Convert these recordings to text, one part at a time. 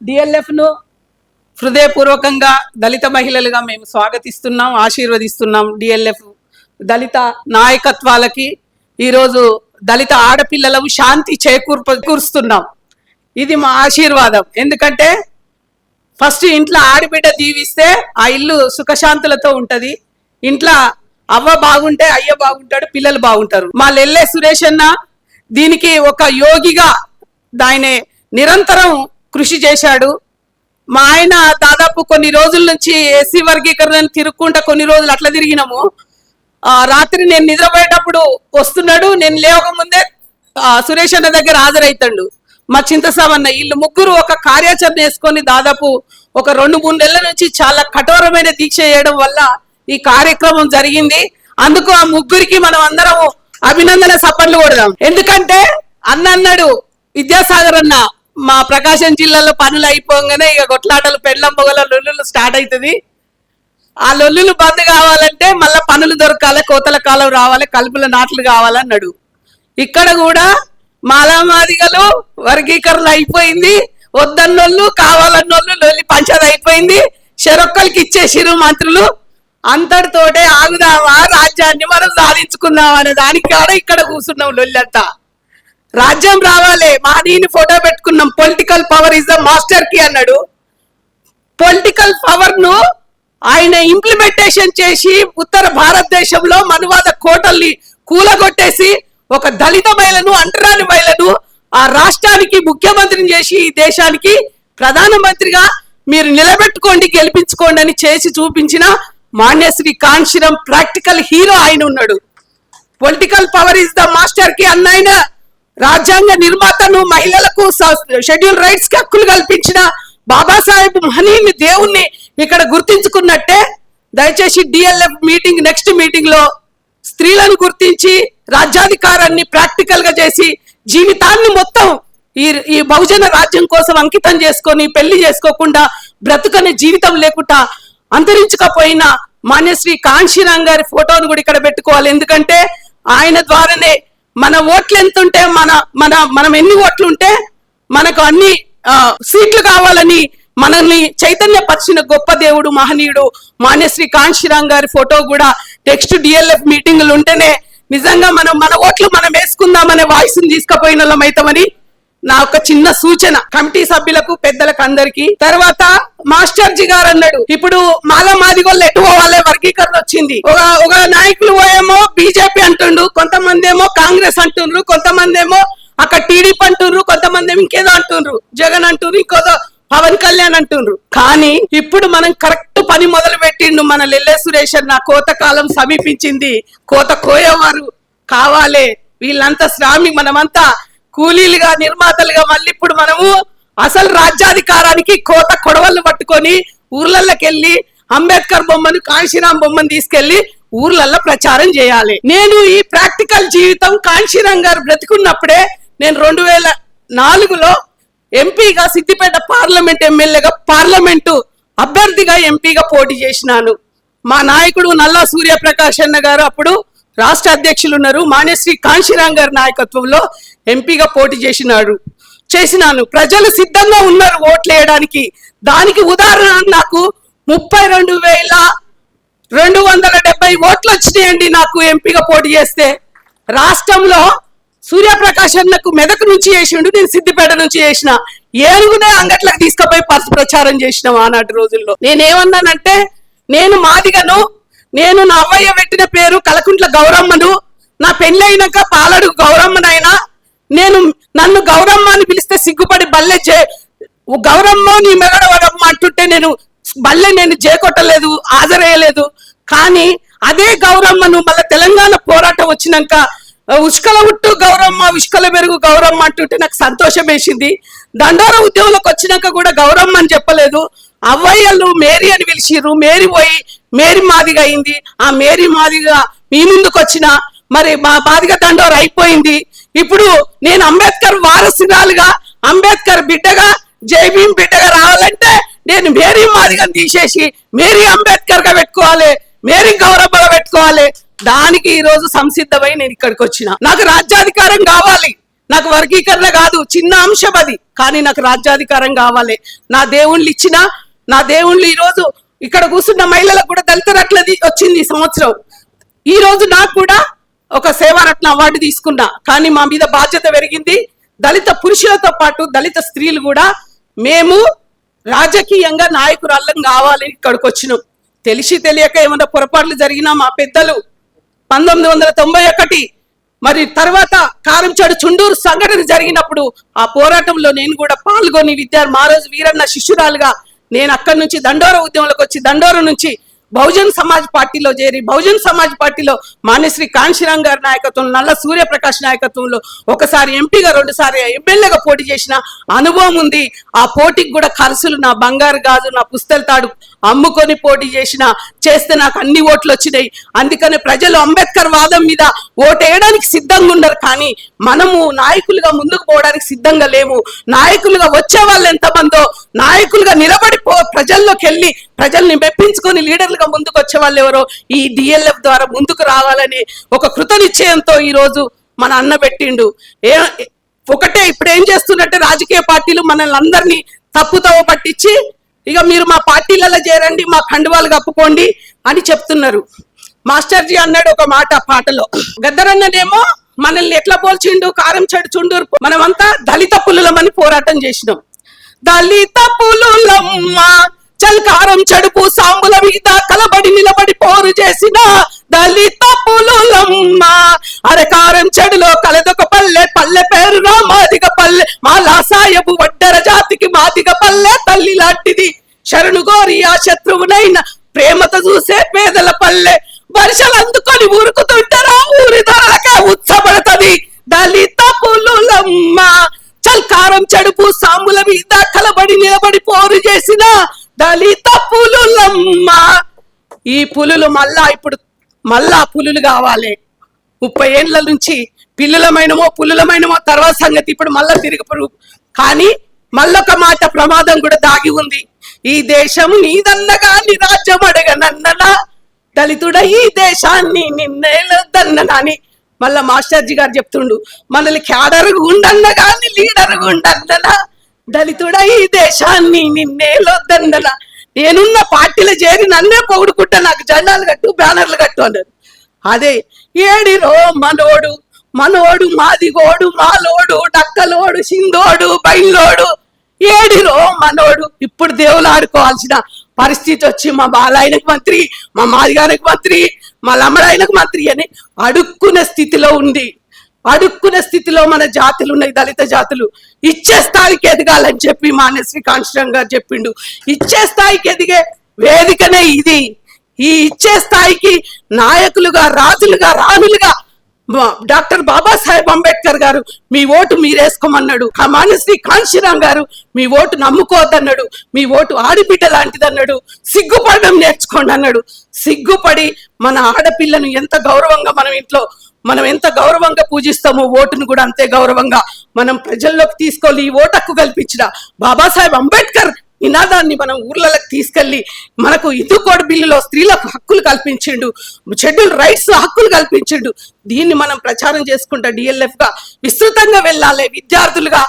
డిఎల్ఎఫ్ను హృదయపూర్వకంగా దళిత మహిళలుగా మేము స్వాగతిస్తున్నాం ఆశీర్వదిస్తున్నాం డిఎల్ఎఫ్ దళిత నాయకత్వాలకి. ఈరోజు దళిత ఆడపిల్లలకు శాంతి చేకూర్పకూరుస్తున్నాం ఇది మా ఆశీర్వాదం. ఎందుకంటే ఫస్ట్ ఇంట్లో ఆడబిడ్డ దీవిస్తే ఆ ఇల్లు సుఖశాంతులతో ఉంటుంది. ఇంట్లో అవ్వ బాగుంటే అయ్య బాగుంటాడు పిల్లలు బాగుంటారు. మా లెల్లె సురేష్ అన్న దీనికి ఒక యోగిగా దాని నిరంతరం కృషి చేశాడు. మా ఆయన దాదాపు కొన్ని రోజుల నుంచి ఎస్సీ వర్గీకరణ తిరుక్కుంటా కొన్ని రోజులు అట్లా తిరిగినాము. రాత్రి నేను నిద్రపోయేటప్పుడు వస్తున్నాడు. నేను లేవకముందే సురేష్ అన్న దగ్గర హాజరవుతాడు. మా చింతసామన్న వీళ్ళు ముగ్గురు ఒక కార్యాచరణ వేసుకొని దాదాపు ఒక రెండు మూడు నెలల నుంచి చాలా కఠోరమైన దీక్ష చేయడం వల్ల ఈ కార్యక్రమం జరిగింది. అందుకు ఆ ముగ్గురికి మనం అందరం అభినందన సపర్లు కొడదాం. ఎందుకంటే అన్న అన్నాడు విద్యాసాగర్ అన్న మా ప్రకాశం జిల్లాలో పనులు అయిపోగానే ఇక కొట్లాటలు పెళ్ళం పొగల లొల్లులు స్టార్ట్ అవుతుంది ఆ లొల్లులు బంద్ కావాలంటే మళ్ళీ పనులు దొరకాలి కోతల కాలం రావాలి కలుపుల నాట్లు కావాలన్నాడు. ఇక్కడ కూడా మాలామాదిగలు వర్గీకరణ అయిపోయింది. వద్దన్నోళ్ళు కావాలన్నోళ్ళు లొల్లి పంచది అయిపోయింది. షరొక్కలకి ఇచ్చేసిరు మంత్రులు. అంతటితోటే ఆగుదామా రాజ్యాన్ని మనం సాధించుకుందాం అనే దానికి కూడా ఇక్కడ కూర్చున్నాం లొల్లంతా. రాజ్యం రావాలి మాదీని ఫోటో పెట్టుకున్నాం. పొలిటికల్ పవర్ ఇస్ ద మాస్టర్కి అన్నాడు. పొలిటికల్ పవర్ను ఆయన ఇంప్లిమెంటేషన్ చేసి ఉత్తర భారతదేశంలో మనువాద కోటల్ని కూలగొట్టేసి ఒక దళిత మహిళను అంటరాని మహిళను ఆ రాష్ట్రానికి ముఖ్యమంత్రిని చేసి ఈ దేశానికి ప్రధానమంత్రిగా మీరు నిలబెట్టుకోండి గెలిపించుకోండి అని చేసి చూపించిన మాన్యశ్రీ కాంశీరం ప్రాక్టికల్ హీరో ఆయన ఉన్నాడు. పొలిటికల్ పవర్ ఇస్ ద మాస్టర్కి అన్నైనా రాజ్యాంగ నిర్మాతను మహిళలకు షెడ్యూల్ రైట్స్కి హక్కులు కల్పించిన బాబాసాహెబ్ మహనీయుని దేవుణ్ణి ఇక్కడ గుర్తించుకున్నట్టే దయచేసి డిఎల్ఎఫ్ మీటింగ్ నెక్స్ట్ మీటింగ్లో స్త్రీలను గుర్తించి రాజ్యాధికారాన్ని ప్రాక్టికల్గా చేసి జీవితాన్ని మొత్తం ఈ ఈ బహుజన రాజ్యం కోసం అంకితం చేసుకొని పెళ్ళి చేసుకోకుండా బ్రతుకనే జీవితం లేకుండా అంతరించకపోయిన మాన్యశ్రీ కాంశీరాం గారి ఫోటోను కూడా ఇక్కడ పెట్టుకోవాలి. ఎందుకంటే ఆయన ద్వారానే మన ఓట్లు ఎంత ఉంటే మన మన మనం ఎన్ని ఓట్లు ఉంటే మనకు అన్ని సీట్లు కావాలని మనల్ని చైతన్యపరిచిన గొప్ప దేవుడు మహనీయుడు మాన్యశ్రీ కాంశీరామ్ గారి ఫోటో కూడా నెక్స్ట్ డిఎల్ఎఫ్ మీటింగులు ఉంటేనే నిజంగా మనం మన ఓట్లు మనం వేసుకుందామనే వాయిస్ తీసుకుపోయిన వాళ్ళం అవుతామని నా ఒక చిన్న సూచన కమిటీ సభ్యులకు పెద్దలకు అందరికి. తర్వాత మాస్టర్ జీ గారు అన్నాడు ఇప్పుడు మాల మాదిగోళ్ళు ఎటు పోవాలి వర్గీకరణ వచ్చింది. ఒక ఒక నాయకులు ఏమో బీజేపీ అంటుండ్రు కొంతమంది ఏమో కాంగ్రెస్ అంటుండ్రు కొంతమంది ఏమో అక్కడ టీడీపీ అంటుండ్రు కొంతమంది ఏమో ఇంకేదో అంటుండ్రు. జగన్ అంటుండ్రు ఇంకోదో పవన్ కళ్యాణ్ అంటుండ్రు. కానీ ఇప్పుడు మనం కరెక్ట్ పని మొదలు పెట్టిండు మన లెల్లె సురేష్ అన్న. కోత కాలం సమీపించింది. కోత కోయేవారు కావాలి. వీళ్ళంతా శ్రామి మనమంతా కూలీలుగా నిర్మాతలుగా మళ్ళీ ఇప్పుడు మనము అసలు రాజ్యాధికారానికి కోత కొడవళ్ళు పట్టుకొని ఊర్లలోకి వెళ్ళి అంబేద్కర్ బొమ్మను కాంశీరాం బొమ్మను తీసుకెళ్ళి ఊర్లలో ప్రచారం చేయాలి. నేను ఈ ప్రాక్టికల్ జీవితం కాంశీరాం గారు బ్రతికున్నప్పుడే నేను రెండు వేల నాలుగులో ఎంపీగా సిద్దిపేట పార్లమెంట్ ఎమ్మెల్యేగా పార్లమెంటు అభ్యర్థిగా ఎంపీగా పోటీ చేసినాను. మా నాయకుడు నల్లా సూర్యప్రకాష్ అన్న గారు అప్పుడు రాష్ట్ర అధ్యక్షులు ఉన్నారు మానేశ్రీ కాంశీరాం గారి నాయకత్వంలో ఎంపీగా పోటీ చేసినాడు. చేసినాను. ప్రజలు సిద్ధంగా ఉన్నారు ఓట్లు వేయడానికి దానికి ఉదాహరణ నాకు ముప్పై రెండు వేల రెండు వందల డెబ్బై ఓట్లు వచ్చినాయండి నాకు ఎంపీగా పోటీ చేస్తే. రాష్ట్రంలో సూర్యప్రకాష్ అన్నకు మెదక్ నుంచి చేసిండు నేను సిద్దిపేట నుంచి చేసిన. ఏనుగునే అంగట్లకు తీసుకుపోయి పర్సు ప్రచారం చేసిన ఆనాటి రోజుల్లో. నేనేమన్నానంటే నేను మాదిగను నేను నా అవ్వయ్య పెట్టిన పేరు కలకుంట్ల గౌరమ్మను నా పెళ్ళైనాక పాలడు గౌరమ్మనైనా నేను నన్ను గౌరమ్మ అని పిలిస్తే సిగ్గుపడి బల్లె చే గౌరమ్మ నీ మెగడ వరమ్మ అంటుంటే నేను బల్లె నేను చేకొట్టలేదు హాజరేయలేదు కానీ అదే గౌరమ్మను మళ్ళీ తెలంగాణ పోరాటం వచ్చినాక ఉష్కల ఉట్టు గౌరమ్మ ఉష్కల మెరుగు గౌరమ్మ అంటుంటే నాకు సంతోషం వేసింది. దండోర ఉద్యోగంలోకి వచ్చినాక కూడా గౌరమ్మ అని చెప్పలేదు. అవ్వయ్యలు మేరీ అని పిలిచిర్రు మేరీ పోయి మేరీ మాదిగా అయింది. ఆ మేరీ మాదిగా మీ ముందుకు వచ్చిన మరి మా బాదిగా దండోర అయిపోయింది. ఇప్పుడు నేను అంబేద్కర్ వారసురాలుగా అంబేద్కర్ బిడ్డగా జైభీం బిడ్డగా రావాలంటే నేను మేరీ మాదిగా తీసేసి మేరీ అంబేద్కర్గా పెట్టుకోవాలి మేరీ గౌరవంగా పెట్టుకోవాలి. దానికి ఈ రోజు సంసిద్ధమై నేను ఇక్కడికి వచ్చిన. నాకు రాజ్యాధికారం కావాలి. నాకు వర్గీకరణ కాదు చిన్న అంశం అది. కానీ నాకు రాజ్యాధికారం కావాలి. నా దేవుళ్ళు ఇచ్చిన నా దేవుళ్ళు ఈరోజు ఇక్కడ కూర్చున్న మహిళలకు కూడా దళిత వచ్చింది ఈ సంవత్సరం. ఈ రోజు నాకు కూడా ఒక సేవారత్న అవార్డు తీసుకున్నా. కానీ మా మీద బాధ్యత పెరిగింది. దళిత పురుషులతో పాటు దళిత స్త్రీలు కూడా మేము రాజకీయంగా నాయకురాళ్ళం కావాలి ఇక్కడికి వచ్చినాం. తెలిసి తెలియక ఏమైనా పొరపాట్లు జరిగినా మా పెద్దలు పంతొమ్మిది వందల తొంభై ఒకటి మరి తర్వాత కారంచాడు చుండూరు సంఘటన జరిగినప్పుడు ఆ పోరాటంలో నేను కూడా పాల్గొని విద్యార్థి మహారాజు వీరన్న శిష్యురాలుగా నేను అక్కడి నుంచి దండోర ఉద్యమంలోకి వచ్చి దండోర నుంచి బహుజన్ సమాజ్ పార్టీలో చేరి బహుజన్ సమాజ్ పార్టీలో మాన్యశ్రీ కాంశీరామ్ గారి నాయకత్వంలో నల్ల సూర్యప్రకాష్ నాయకత్వంలో ఒకసారి ఎంపీగా రెండుసారి ఎమ్మెల్యేగా పోటీ చేసిన అనుభవం ఉంది. ఆ పోటీకి కూడా ఖర్చులు నా బంగారు గాజు నా పుస్తల తాడు అమ్ముకొని పోటీ చేసిన చేస్తే నాకు అన్ని ఓట్లు వచ్చినాయి. అందుకని ప్రజలు అంబేద్కర్ వాదం మీద ఓటేయడానికి సిద్ధంగా ఉన్నారు కానీ మనము నాయకులుగా ముందుకు పోవడానికి సిద్ధంగా లేము. నాయకులుగా వచ్చే వాళ్ళు ఎంతమందో నాయకులుగా నిలబడి ప్రజల్లోకి వెళ్ళి ప్రజల్ని మెప్పించుకొని లీడర్లు లీడర్లుగా ముందుకు వచ్చే వాళ్ళు ఎవరో ఈ డిఎల్ఎఫ్ ద్వారా ముందుకు రావాలని ఒక కృత నిశ్చయంతో ఈ రోజు మన అన్న పెట్టిండు. ఏ ఒకటే ఇప్పుడు ఏం చేస్తున్నట్టే రాజకీయ పార్టీలు మనల్ని అందరినీ తప్పుతవ పట్టించి ఇక మీరు మా పార్టీలలో చేరండి మా కండువాలు కప్పుకోండి అని చెప్తున్నారు. మాస్టర్జీ అన్నాడు ఒక మాట పాటలో. గద్దరన్ననేమో మనల్ని ఎట్లా పోల్చిండు? కారం చెడు చుండూరు మనమంతా దళిత పులులమని పోరాటం చేసినాం. దళిత పులులమ్మ చల్కారం చెడుపు సాంబుల మీద కలబడి నిలబడి పోరు చేసిన దళిత పులులమ్మ అరకారం చెడులో కలదొక పల్లె పల్లె పేరు మాదిగ పల్లె. మా లాసాయపు వడ్డర జాతికి మాదిగ పల్లె తల్లి లాంటిది. శరణు గోరి ఆ శత్రువునైన ప్రేమతో చూసే పేదల పల్లె. వర్షాలు అందుకొని ఊరుకుతుంటారా ఊరి దాకా ఉత్సపడుతుంది దళిత పులులమ్మ చల్కారం చెడుపు సాంబుల మీద కలబడి నిలబడి పోరు చేసిన దళిత పులులమ్మ. ఈ పులులు మళ్ళా ఇప్పుడు మళ్ళా పులులు కావాలి. ముప్పై ఏండ్ల నుంచి పిల్లులమైనమో పులులమైనమో తర్వాత సంగతి ఇప్పుడు మళ్ళా తిరిగి కానీ మళ్ళొక మాట ప్రమాదం కూడా దాగి ఉంది. ఈ దేశం నీదన్నగా నీ రాజ్యం అడగనన్ననా? దళితుడ ఈ దేశాన్ని నిన్నేలొద్దన్ననా అని మళ్ళా మాస్టర్జీ గారు చెప్తుండు. మనల్ని క్యాడర్ ఉండన్నగా నీ లీడర్ ఉండన్ననా? దళితుడ ఈ దేశాన్ని నిన్నేలొద్దన్ననా నేనున్న పార్టీలో చేరి నన్నే పొగుడుకుంటా నాకు జెండాలు కట్టు బ్యానర్లు కట్టు అన్నారు. అదే ఏడిరో మనోడు మనోడు మాదిగోడు మాలోడు డక్కలోడు సిందోడు బయలోడు ఏడిరో మనోడు. ఇప్పుడు దేవులు ఆడుకోవాల్సిన పరిస్థితి వచ్చి మా బాలాయనకు మంత్రి మా మాదిగానికి మంత్రి మా లమ్మడాయనకు మంత్రి అని అడుక్కునే స్థితిలో ఉంది. అడుక్కునే స్థితిలో మన జాతులు ఉన్నాయి దళిత జాతులు. ఇచ్చే స్థాయికి ఎదగాలని చెప్పి మాన్యశ్రీ కాంశీరామ్ గారు చెప్పిండు. ఇచ్చే స్థాయికి ఎదిగే వేదికనే ఇది. ఈ ఇచ్చే స్థాయికి నాయకులుగా రాజులుగా రాణులుగా డాక్టర్ బాబాసాహెబ్ అంబేద్కర్ గారు మీ ఓటు మీరేసుకోమన్నాడు. మానశ్రీ కాంశీరామ్ గారు మీ ఓటు నమ్ముకోవద్దన్నాడు మీ ఓటు ఆడిబిడ్డ లాంటిదన్నాడు. సిగ్గుపడడం నేర్చుకోండి అన్నాడు సిగ్గుపడి మన ఆడపిల్లను ఎంత గౌరవంగా మనం ఇంట్లో మనం ఎంత గౌరవంగా పూజిస్తామో ఓటును కూడా అంతే గౌరవంగా మనం ప్రజల్లోకి తీసుకోవాలి ఈ ఓటు హక్కు కల్పించిన బాబాసాహెబ్ అంబేద్కర్ నినాదాన్ని మనం ఊర్లలోకి తీసుకెళ్ళి మనకు హిందూ కోడ్ బిల్లులో స్త్రీలకు హక్కులు కల్పించిండు షెడ్యూల్ రైట్స్ హక్కులు కల్పించిండు. దీన్ని మనం ప్రచారం చేసుకుంటా డిఎల్ఎఫ్గా విస్తృతంగా వెళ్ళాలి. విద్యార్థులుగా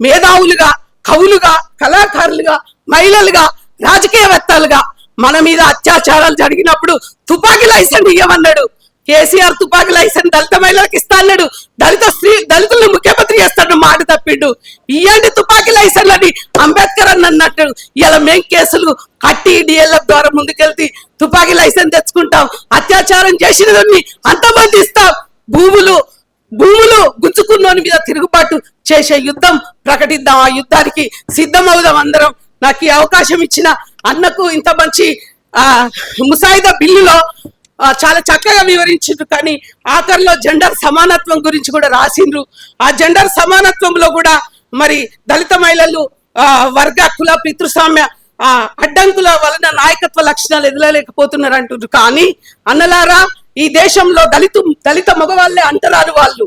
మేధావులుగా కవులుగా కళాకారులుగా మహిళలుగా రాజకీయవేత్తలుగా మన మీద అత్యాచారాలు జరిగినప్పుడు తుపాకీ లైసెన్స్ ఇవ్వమన్నాడు. కేసీఆర్ తుపాకి లైసెన్స్ దళిత మహిళలకు ఇస్తా అన్నాడు దళిత స్త్రీ దళితులను ముఖ్యమంత్రి చేస్తాడు మాట తప్పిండు. ఇయ్యండి తుపాకీ లైసెన్స్ అని అంబేద్కర్ అని అన్నట్టు. ఇలా మేం కేసులు కట్టి డిఎల్ఎఫ్ ద్వారా ముందుకెళ్తే తుపాకీ లైసెన్స్ తెచ్చుకుంటాం. అత్యాచారం చేసిన అంతమంది ఇస్తాం. భూములు భూములు గుంజుకున్నోని మీద తిరుగుబాటు చేసే యుద్ధం ప్రకటిద్దాం. ఆ యుద్ధానికి సిద్ధమవుదాం అందరం. నాకు ఈ అవకాశం ఇచ్చిన అన్నకు ఇంత మంచి ఆ ముసాయిదా బిల్లులో చాలా చక్కగా వివరించిండ్రు. కానీ ఆఖరిలో జెండర్ సమానత్వం గురించి కూడా రాసిండ్రు. ఆ జెండర్ సమానత్వంలో కూడా మరి దళిత మహిళలు ఆ, వర్గ కుల పితృస్వామ్య ఆ అడ్డంకుల వలన నాయకత్వ లక్షణాలు ఎదలలేకపోతున్నారు అంటున్నారు కానీ అన్నలారా ఈ దేశంలో దళిత దళిత మగవాళ్ళే అంటరాని వాళ్ళు.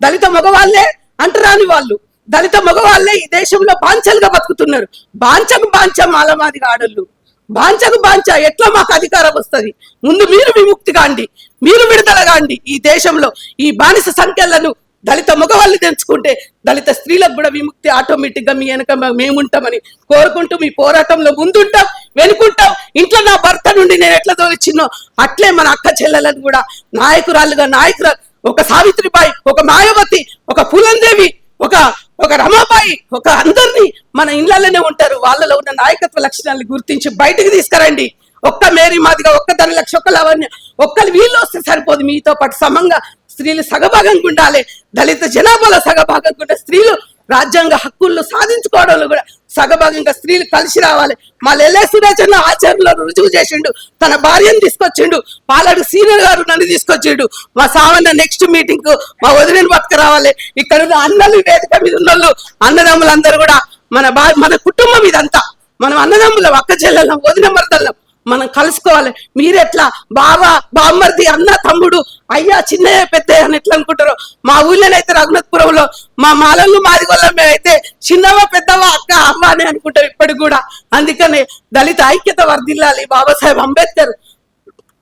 దళిత మగవాళ్ళే అంటరాని వాళ్ళు. దళిత మగవాళ్ళే ఈ దేశంలో బాంచలుగా బతుకుతున్నారు. బాంచకు బాంచం మాలమాదిగా ఆడళ్ళు బాంచకు బాంచ ఎట్లా మాకు అధికారం వస్తుంది? ముందు మీరు విముక్తి కాండి మీరు విడుదల కాండి ఈ దేశంలో ఈ బానిస సంఖ్యలను దళిత మగవాళ్ళు తెంచుకుంటే దళిత స్త్రీలకు కూడా విముక్తి ఆటోమేటిక్గా మీ వెనక మేముంటామని కోరుకుంటూ మీ పోరాటంలో ముందుంటాం వెనుకుంటాం. ఇంట్లో నా భర్త నుండి నేను ఎట్లా తోలిచ్చినో అట్లే మన అక్క చెల్లెలను కూడా నాయకురాలుగా నాయకురాలు ఒక సావిత్రిబాయి ఒక మాయావతి ఒక పులందేవి ఒక ఒక రమాబాయి ఒక అందరినీ మన ఇళ్ళలోనే ఉంటారు. వాళ్ళలో ఉన్న నాయకత్వ లక్షణాలను గుర్తించి బయటికి తీసుకురండి. ఒక్క మేరీ మాదిగా ఒక్క తన లక్ష ఒక్క లావణ్య ఒక్కరు వీళ్ళు వస్తే సరిపోదు. మీతో పాటు సమంగా స్త్రీలు సగభాగంగా ఉండాలి. దళిత జనాభాలో సగభాగంగా ఉండే స్త్రీలు రాజ్యాంగ హక్కుల్లో సాధించుకోవడంలో కూడా సగభాగంగా స్త్రీలు కలిసి రావాలి. మా లెల్లే సురేచన్న ఆచరణలో రుజువు చేసిండు. తన భార్యను తీసుకొచ్చిండు. పాలాడు సీనియర్ గారు నన్ను తీసుకొచ్చిండు. మా సావన్న నెక్స్ట్ మీటింగ్కు మా వదిలిని పట్టుకు రావాలి ఇక్కడ ఉన్న అన్నలు వేదిక మీద ఉన్న వాళ్ళు అన్నదమ్ములందరూ కూడా మన బా మన కుటుంబం ఇదంతా. మనం అన్నదమ్ములం అక్క చెల్లెలం వదిన మరదళ్ళం మనం కలుసుకోవాలి. మీరెట్లా? బావ బామ్మర్ది అన్న తమ్ముడు అయ్యా చిన్నయ్య పెద్దయ్య అని ఎట్లా అనుకుంటారు? మా ఊళ్ళోనైతే రఘునాథపురంలో మా మాలలు మాది వల్ల మేమైతే చిన్నవ పెద్దవ అక్క అమ్మ అని అనుకుంటాం ఇప్పటికి కూడా. అందుకనే దళిత ఐక్యత వర్ధిల్లాలి బాబాసాహెబ్ అంబేద్కర్.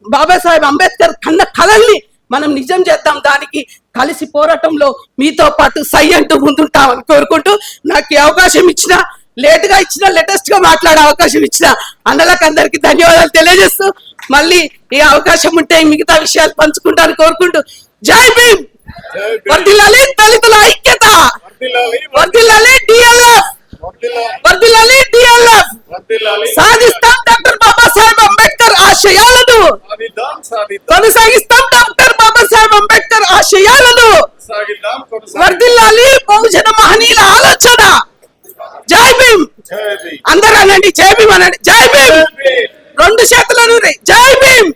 బాబాసాహెబ్ అంబేద్కర్ కన్న కళల్ని మనం నిజం చేద్దాం. దానికి కలిసి పోరాటంలో మీతో పాటు సై అంటూ ముందుంటామని కోరుకుంటూ నాకు అవకాశం ఇచ్చిన లేట్గా ఇచ్చిన లేటెస్ట్గా మాట్లాడే అవకాశం ఇచ్చిన అన్నలకు అందరికి ధన్యవాదాలు తెలియజేస్తూ మళ్ళీ ఈ అవకాశం ఉంటే మిగతా విషయాలు పంచుకుంటాను కోరుకుంటూ. జై భీమ్. వర్దిల్లాలి దళితుల ఐక్యత! వర్దిల్లాలి డిఎల్ఎఫ్ వర్దిల్లాలి డిఎల్ఎఫ్. సాధిస్తాం డాక్టర్ బాబాసాహెబ్ అంబేద్కర్ ఆశయాలను! కొనసాగిస్తాం డాక్టర్ బాబాసాహెబ్ అంబేద్కర్ ఆశయాలను. వర్ధిల్లాలి బహుజన మహనీయుల ఆలోచన! జై భీమ్. అందరూ అనండి జై భీమ్ అనండి జై భీమ్. రెండు చేతులను జై భీమ్